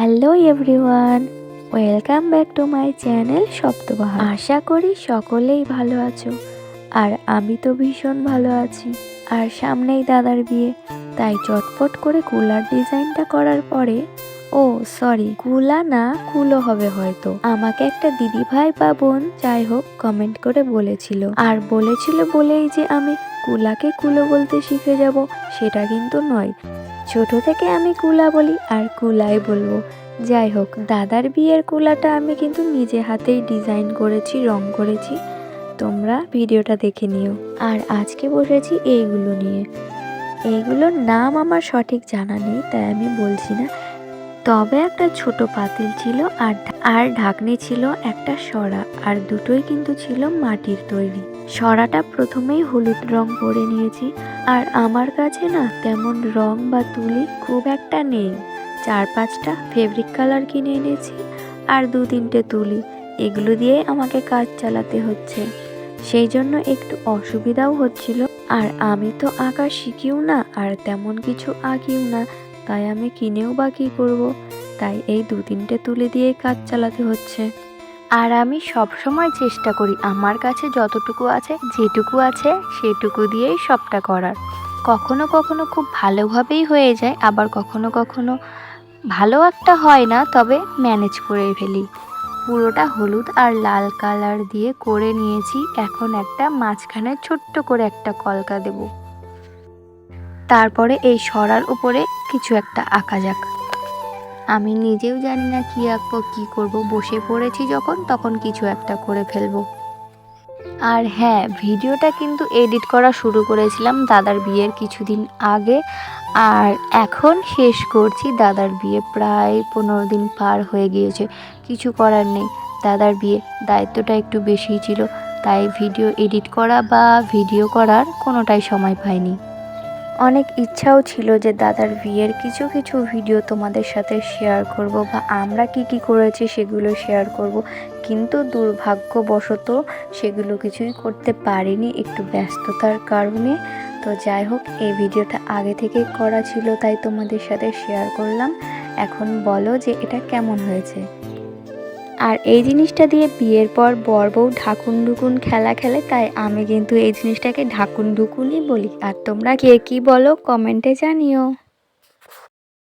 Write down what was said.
Hello everyone welcome back to my channel Saptabahar আশা করি সকলেই ভালো আছো। আর আমি তো ভীষণ ভালো আছি। আর সামনেই দাদার বিয়ে, তাই চটপট করে কুলার ডিজাইনটা করার পরে, ও সরি কুলা না, কুলো হবে হয়তো। আমাকে একটা দিদি ভাই বা বোন, যাই হোক কমেন্ট করে বলেছিল। আর বলেছিল বলেই যে আমি কুলাকে কুলো বলতে শিখে যাব, সেটা কিন্তু নয়। ছোট থেকে আমি কুলা বলি আর কুলাই বলব। যাই হোক, দাদার বিয়ের কুলাটা আমি কিন্তু নিজে হাতেই ডিজাইন করেছি, রং করেছি। তোমরা ভিডিওটা দেখে নিও। আর আজকে বসেছি এইগুলো নিয়ে। এইগুলোর নাম আমার সঠিক জানা নেই, তাই আমি বলছি না। তবে একটা ছোট পাতিল ছিল আর আর ঢাকনি ছিল একটা সরা, আর দুটোই কিন্তু ছিল মাটির তৈরি। সরাটা প্রথমেই হলুদ রং করে নিয়েছি, আর আমার কাছে না তেমন রং বা তুলি খুব একটা নেই। চার পাঁচটা ফেব্রিক কালার কিনে এনেছি, আর দু তিনটে তুলি, এগুলো দিয়ে আমাকে কাজ চালাতে হচ্ছে। সেই জন্য একটু অসুবিধাও হচ্ছিল, আর আমি তো আঁকা শিখিও না, আর তেমন কিছু আঁকিও না, তাই আমি কিনেও বা কী করব? তাই এই দু তিনটে তুলি দিয়েই কাজ চালাতে হচ্ছে। আর আমি সব সময় চেষ্টা করি আমার কাছে যতটুকু আছে, যেটুকু আছে, সেটুকু দিয়েই সবটা করার। কখনো কখনো খুব ভালোভাবেই হয়ে যায়, আবার কখনো কখনো ভালো একটা হয় না, তবে ম্যানেজ করে ফেলি। পুরোটা হলুদ আর লাল কালার দিয়ে করে নিয়েছি, এখন একটা মাঝখানে ছোট্ট করে একটা কলকা দেব। তারপরে এই সরার উপরে কিছু একটা আঁকা যাক। আমি নিজেও জানি না কি আঁকবো, কি করব। বসে পড়েছি যখন, তখন কিছু একটা করে ফেলব। আর হ্যাঁ ভিডিওটা কিন্তু এডিট করা শুরু করেছিলাম দাদার বিয়ের কিছুদিন আগে। আর এখন শেষ করছি দাদার বিয়ে, প্রায় পনেরো দিন পার হয়ে গিয়েছে। কিছু করার নেই। দাদার বিয়ে দায়িত্বটা একটু বেশিই ছিল, তাই ভিডিও এডিট করা বা ভিডিও করার কোনোটাই সময় পাইনি। অনেক ইচ্ছাও ছিল যে দাদার বিয়ের কিছু কিছু ভিডিও তোমাদের সাথে শেয়ার করব বা আমরা কি কি করেছি সেগুলো শেয়ার করব। কিন্তু দুর্ভাগ্যবশত সেগুলো কিছুই করতে পারিনি একটু ব্যস্ততার কারণে। তো যাই হোক, এই ভিডিওটা আগে থেকে করা ছিল, তাই তোমাদের সাথে শেয়ার করলাম। এখন বলো যে এটা কেমন হয়েছে? আর এই জিনিসটা দিয়ে বিয়ের পর বর বউ ঢাকুন ঢুকুন খেলা খেলে, তাই আমি কিন্তু এই জিনিসটাকে ঢাকুন ঢুকুনই বলি। আর তোমরা কে কি বলো কমেন্টে জানিও।